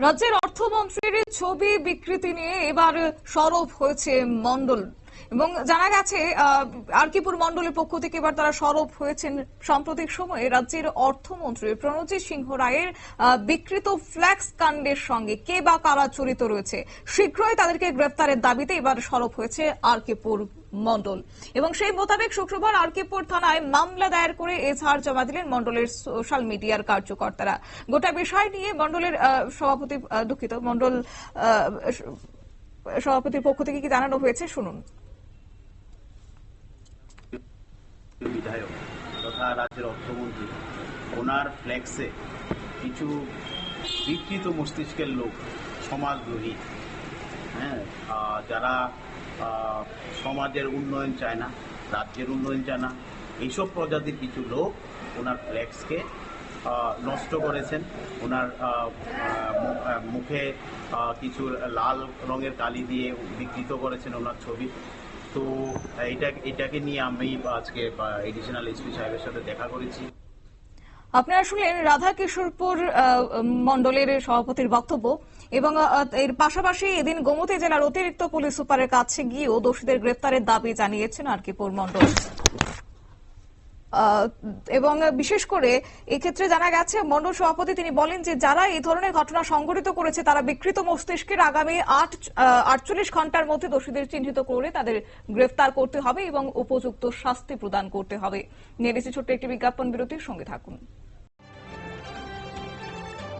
রাজ্যের অর্থমন্ত্রীর ছবি বিকৃতি নিয়ে এবার সরব হয়েছে মন্ডল এবং জানা গেছে আরকিপুর মন্ডলের পক্ষ থেকে এবার তারা সরব হয়েছেন সাম্প্রতিক সময়ে। রাজ্যের অর্থমন্ত্রী প্রণজিৎ সিংহ রায়ের বিকৃত ফ্ল্যাক্স কাণ্ডের সঙ্গে কে বা কারা জড়িত রয়েছে, শীঘ্রই তাদেরকে গ্রেফতারের দাবিতে এবার সরব হয়েছে আরকিপুর মন্ডল এবং সেই মোতাবেক শুক্রবার আরকিপুর থানায় মামলা দায়ের করে এজাহার জমা দিলেন মন্ডলের সোশ্যাল মিডিয়ার কার্যকর্তারা। গোটা বিষয় নিয়ে মন্ডলের সভাপতি দুঃখিত মন্ডল সভাপতির পক্ষ থেকে কি জানানো হয়েছে? শুনুন। বিধায়ক তথা রাজ্যের অর্থমন্ত্রী। ওনার ফ্ল্যাক্সে কিছু বিকৃত মস্তিষ্কের লোক, সমাজদ্রোহী। হ্যাঁ যারা সমাজের উন্নয়ন চায় না, রাজ্যের উন্নয়ন চায় না, এইসব প্রজাতির কিছু লোক ওনার ফ্ল্যাক্সকে নষ্ট করেছেন। ওনার মুখে কিছু লাল রঙের কালি দিয়ে বিকৃত করেছেন ওনার ছবি। তো এটা এটাকে নিয়ে আমি আজকে এডিশনাল এসপি সাহেবের সাথে দেখা করেছি। আপনারা শুনলেন রাধা কিশোরপুর মন্ডলের সভাপতির বক্তব্য এবং এর পাশাপাশি এদিন গোমতী জেলার অতিরিক্ত পুলিশ সুপারের কাছে গিয়েও দোষীদের গ্রেপ্তারের দাবি জানিয়েছেন আর আরকিপুর মন্ডল এবং বিশেষ করে এক্ষেত্রে জানা গেছে, মন্ডল সভাপতি তিনি বলেন যে যারা এই ধরনের ঘটনা সংঘটিত করেছে, তারা বিকৃত মস্তিষ্কের আগামী আট আটচল্লিশ ঘণ্টার মধ্যে দোষীদের চিহ্নিত করে তাদের গ্রেফতার করতে হবে এবং উপযুক্ত শাস্তি প্রদান করতে হবে। নিয়ে ছোট্ট একটি বিজ্ঞাপন বিরতির সঙ্গে থাকুন।